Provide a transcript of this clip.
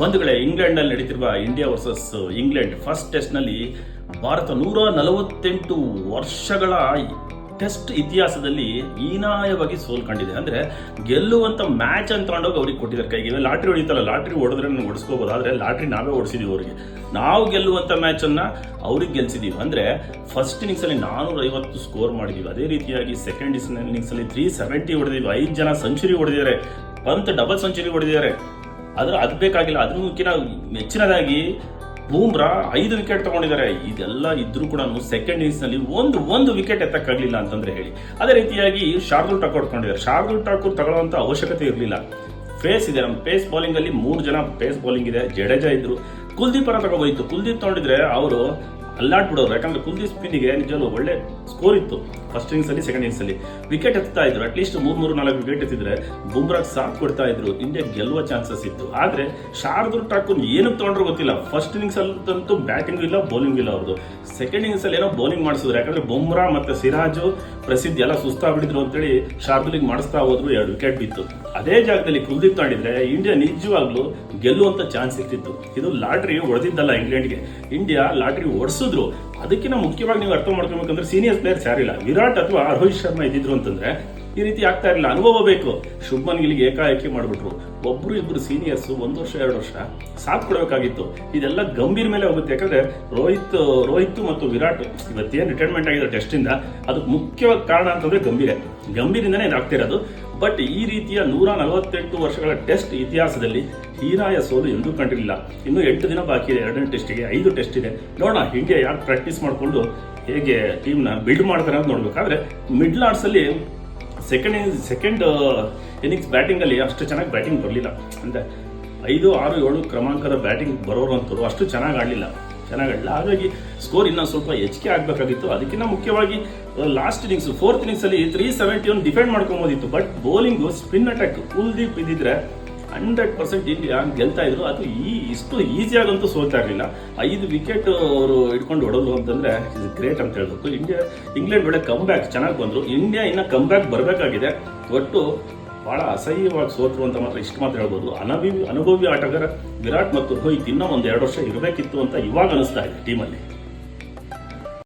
ಬಂಧುಗಳೇ, ಇಂಗ್ಲೆಂಡ್ನಲ್ಲಿ ನಡೀತಿರುವ ಇಂಡಿಯಾ ವರ್ಸಸ್ ಇಂಗ್ಲೆಂಡ್ ಫಸ್ಟ್ ಟೆಸ್ಟ್ನಲ್ಲಿ ಭಾರತ ನೂರ ನಲವತ್ತೆಂಟು ವರ್ಷಗಳ ಟೆಸ್ಟ್ ಇತಿಹಾಸದಲ್ಲಿ ಹೀನಾಯವಾಗಿ ಸೋಲ್ಕೊಂಡಿದೆ. ಅಂದ್ರೆ ಗೆಲ್ಲುವಂತ ಮ್ಯಾಚ್ ಅಂತ ತಗೊಂಡೋಗಿ ಅವ್ರಿಗೆ ಕೊಟ್ಟಿದ್ದಾರೆ ಕೈಗೆ. ಲಾಟ್ರಿ ಹೊಡಿತಲ್ಲ, ಲಾಟ್ರಿ ಹೊಡೆದ್ರೆ ನಾನು ಓಡಿಸ್ಕೋಬೋದು. ಆದ್ರೆ ಲಾಟ್ರಿ ನಾವೇ ಓಡಿಸಿದೀವಿ ಅವರಿಗೆ. ನಾವು ಗೆಲ್ಲುವಂತ ಮ್ಯಾಚ್ ಅನ್ನ ಅವ್ರಿಗೆ ಗೆಲ್ಸಿದೀವಿ. ಅಂದ್ರೆ ಫಸ್ಟ್ ಇನ್ನಿಂಗ್ಸ್ ಅಲ್ಲಿ ನಾನೂರ ಐವತ್ತು ಸ್ಕೋರ್ ಮಾಡಿದೀವಿ. ಅದೇ ರೀತಿಯಾಗಿ ಸೆಕೆಂಡ್ ಇನ್ನಿಂಗ್ಸ್ ಅಲ್ಲಿ ತ್ರೀ ಸೆವೆಂಟಿ ಹೊಡೆದಿದ್ವಿ ಐದು ಜನ ಸೆಂಚುರಿ ಹೊಡೆದಿದ್ದಾರೆ. ಪಂತ್ ಡಬಲ್ ಸೆಂಚುರಿ ಹೊಡೆದಿದ್ದಾರೆ. ಆದ್ರೆ ಅದು ಬೇಕಾಗಿಲ್ಲ. ಅದಕ್ಕಿಂತ ಮೆಚ್ಚಿನದಾಗಿ ಬೂಮ್ರಾ ಐದು ವಿಕೆಟ್ ತಗೊಂಡಿದ್ದಾರೆ. ಇದೆಲ್ಲ ಇದ್ರೂ ಕೂಡ ಸೆಕೆಂಡ್ ಇನಿಂಗ್ಸ್ನಲ್ಲಿ ಒಂದು ಒಂದು ವಿಕೆಟ್ ಎತ್ತಕ್ಕಾಗ್ಲಿಲ್ಲ ಅಂತಂದ್ರೆ ಹೇಳಿ. ಅದೇ ರೀತಿಯಾಗಿ ಶಾರ್ದುಲ್ ಠಾಕೂರ್ ತಗೊಂಡಿದ್ದಾರೆ. ಶಾರ್ದುಲ್ ಠಾಕೂರ್ ತಗೊಳ್ಳುವಂತ ಅವಶ್ಯಕತೆ ಇರಲಿಲ್ಲ. ಫೇಸ್ ಇದೆ. ನಮ್ಮ ಪೇಸ್ ಬೌಲಿಂಗ್ ಅಲ್ಲಿ ಮೂರು ಜನ ಪೇಸ್ ಬೌಲಿಂಗ್ ಇದೆ. ಜಡೇಜಾ ಇದ್ರು. ಕುಲ್ದೀಪ್ ಅನ್ನ ತಗೋಬೋಯ್ತು ಕುಲ್ದೀಪ್ ತಗೊಂಡಿದ್ರೆ ಅವರು ಅಲ್ಲಾಡ್ಬಿಡೋರು. ಯಾಕಂದ್ರೆ ಕುಲ್ದೀಪ್ ಸ್ಪಿನ್ನಿಗೆ ನಿಜವಾಗ್ಲೂ ಒಳ್ಳೆ ಸ್ಕೋರ್ ಇತ್ತು ಫಸ್ಟ್ ಇನಿಂಗ್ಸ್ ಅಲ್ಲಿ ಸೆಕೆಂಡ್ ಇನಿಂಗ್ಸ್ ಅಲ್ಲಿ. ವಿಕೆಟ್ ಎತ್ತಾ ಇದ್ರು ಅಟ್ಲೀಸ್ಟ್ ಮೂರ್, ಮೂರು, ನಾಲ್ಕು ವಿಕೆಟ್ ಎತ್ತಿದ್ರೆ ಬುಮ್ರಾಗ್ ಸಾಕ್ ಕೊಡ್ತಾ ಇದ್ರು. ಇಂಡಿಯಾ ಗೆಲ್ಲುವ ಚಾನ್ಸಸ್ ಇತ್ತು. ಆದ್ರೆ ಶಾರ್ದೂರ್ ಠಾಕೂರ್ ಏನಕ್ಕೆ ತಗೊಂಡ್ರು ಗೊತ್ತಿಲ್ಲ. ಫಸ್ಟ್ ಇನಿಂಗ್ಸ್ ಅಲ್ಲಂತೂ ಬ್ಯಾಟಿಂಗ್ ಇಲ್ಲ ಬೌಲಿಂಗ್ ಇಲ್ಲ ಅವ್ರದ್ದು ಸೆಕೆಂಡ್ ಇನಿಂಗ್ಸ್ ಅಲ್ಲಿ ಏನೋ ಬೌಲಿಂಗ್ ಮಾಡಿಸಿದ್ರು. ಯಾಕಂದ್ರೆ ಬುಮ್ರಾ ಮತ್ತೆ ಸಿರಾಜು ಪ್ರಸಿದ್ಧ ಎಲ್ಲ ಸುಸ್ತಾಗ್ಬಿಟ್ಟಿದ್ರು ಅಂತೇಳಿ ಶಾರ್ದೂಲಿಗೆ ಮಾಡಿಸ್ತಾ ಹೋದ್ರು, ಎರಡು ವಿಕೆಟ್ ಬಿತ್ತು. ಅದೇ ಜಾಗದಲ್ಲಿ ಕುಲ್ದೀಪ್ ತಾಂಡಿದ್ರೆ ಇಂಡಿಯಾ ನಿಜವಾಗ್ಲೂ ಗೆಲ್ಲುವಂತ ಚಾನ್ಸ್ ಇರ್ತಿತ್ತು. ಇದು ಲಾಟ್ರಿ ಹೊಡೆದಿದ್ದಲ್ಲ ಇಂಗ್ಲೆಂಡ್ಗೆ ಇಂಡಿಯಾ ಲಾಟ್ರಿ ಓಡಿಸಿದ್ರು ಅದಕ್ಕಿಂತ ಮುಖ್ಯವಾಗಿ ನೀವು ಅರ್ಥ ಮಾಡ್ಕೊಬೇಕಂದ್ರೆ ಸೀನಿಯರ್ ಪ್ಲೇಯರ್ಸ್ ಯಾರಿಲ್ಲ ವಿರಾಟ್ ಅಥವಾ ರೋಹಿತ್ ಶರ್ಮಾ ಇದ್ದಿದ್ರು ಅಂತಂದ್ರೆ ಈ ರೀತಿ ಆಗ್ತಾ ಇರಲಿಲ್ಲ. ಅನುಭವ ಬೇಕು. ಶುಭ್ಮನ್ ಗಿಲ್ಗೆ ಏಕಾಏಕಿ ಮಾಡ್ಬಿಟ್ರು. ಒಬ್ರು ಇಬ್ರು ಸೀನಿಯರ್ಸ್ ಒಂದು ವರ್ಷ, ಎರಡು ವರ್ಷ ಸಾಥ್ ಕೊಡಬೇಕಾಗಿತ್ತು. ಇದೆಲ್ಲ ಗಂಭೀರ ಮೇಲೆ ಹೋಗುತ್ತೆ. ಯಾಕಂದ್ರೆ ರೋಹಿತ್ ರೋಹಿತ್ ಮತ್ತು ವಿರಾಟ್ ಇವತ್ತೇನು ರಿಟೈರ್ಮೆಂಟ್ ಆಗಿದೆ ಟೆಸ್ಟ್ ಇಂದ ಅದಕ್ಕೆ ಮುಖ್ಯವಾದ ಕಾರಣ ಅಂತಂದ್ರೆ ಗಂಭೀರ. ಗಂಭೀರಿಂದನೇ ಇದಾಗ್ತಿರೋದು ಬಟ್ ಈ ರೀತಿಯ ನೂರ ನಲವತ್ತೆಂಟು ವರ್ಷಗಳ ಟೆಸ್ಟ್ ಇತಿಹಾಸದಲ್ಲಿ ಹೀರಾಯ ಸೋಲು ಎಂದೂ ಕಂಡಿರಲಿಲ್ಲ. ಇನ್ನು ಎಂಟು ದಿನ ಬಾಕಿ ಇದೆ. ಎರಡನೇ ಟೆಸ್ಟಿಗೆ ಐದು ಟೆಸ್ಟ್ ಇದೆ. ನೋಡೋಣ ಹೀಗೆ ಯಾರು ಪ್ರಾಕ್ಟೀಸ್ ಮಾಡಿಕೊಂಡು ಹೇಗೆ ಟೀಮ್ನ ಬಿಲ್ಡ್ ಮಾಡ್ತಾರೆ ಅಂತ ನೋಡ್ಬೇಕಾದ್ರೆ ಮಿಡ್ಲ್ ಆರ್ಟ್ಸಲ್ಲಿ ಸೆಕೆಂಡ್ ಸೆಕೆಂಡ್ ಇನ್ನಿಂಗ್ಸ್ ಬ್ಯಾಟಿಂಗಲ್ಲಿ ಅಷ್ಟು ಚೆನ್ನಾಗಿ ಬ್ಯಾಟಿಂಗ್ ಬರಲಿಲ್ಲ. ಅಂದರೆ ಐದು, ಆರು, ಏಳು ಕ್ರಮಾಂಕದ ಬ್ಯಾಟಿಂಗ್ ಬರೋರು ಅಂತರು ಅಷ್ಟು ಚೆನ್ನಾಗಿ ಆಡಲಿಲ್ಲ. ಚೆನ್ನಾಗಿ ಆಡಲಿಲ್ಲ ಹಾಗಾಗಿ ಸ್ಕೋರ್ ಇನ್ನೂ ಸ್ವಲ್ಪ ಹೆಚ್ಚಿಗೆ ಆಗಬೇಕಾಗಿತ್ತು. ಅದಕ್ಕಿಂತ ಮುಖ್ಯವಾಗಿ ಲಾಸ್ಟ್ ಇನ್ನಿಂಗ್ಸ್ ಫೋರ್ತ್ ಇನ್ನಿಂಗ್ಸಲ್ಲಿ three seventy one defend ಮಾಡ್ಕೊಬೋದಿತ್ತು. But bowling spin attack Kuldeep ಇದ್ದಿದ್ರೆ ಹಂಡ್ರೆಡ್ ಪರ್ಸೆಂಟ್ ಇಂಡಿಯಾ ಗೆಲ್ತಾ ಇದ್ರು. ಅದು ಈ, ಇಷ್ಟು ಈಸಿಯಾಗಂತೂ ಸೋಲ್ತಾ ಇರಲಿಲ್ಲ ಐದು ವಿಕೆಟ್ ಅವರು ಇಟ್ಕೊಂಡು ಹೊಡೋದು ಅಂತಂದ್ರೆ ಇದು ಗ್ರೇಟ್ ಅಂತ ಹೇಳ್ಬೇಕು. ಇಂಡಿಯಾ ಇಂಗ್ಲೆಂಡ್ ಒಳ್ಳೆ ಕಮ್ ಬ್ಯಾಕ್ ಚೆನ್ನಾಗಿ ಬಂದ್ರು. ಇಂಡಿಯಾ ಇನ್ನ ಕಮ್ ಬ್ಯಾಕ್ ಬರಬೇಕಾಗಿದೆ. ಒಟ್ಟು ಬಹಳ ಅಸಹ್ಯವಾಗಿ ಸೋತು ಅಂತ ಮಾತ್ರ ಇಷ್ಟು ಮಾತ್ರ ಹೇಳ್ಬೋದು. ಅನಭಿ ಅನುಭವಿ ಆಟಗಾರ ವಿರಾಟ್ ಮತ್ತು ರೋಹಿತ್ ಇನ್ನೂ ಒಂದು ಎರಡು ವರ್ಷ ಇರಬೇಕಿತ್ತು ಅಂತ ಇವಾಗ ಅನಿಸ್ತಾ ಇದೆ ಟೀಮಲ್ಲಿ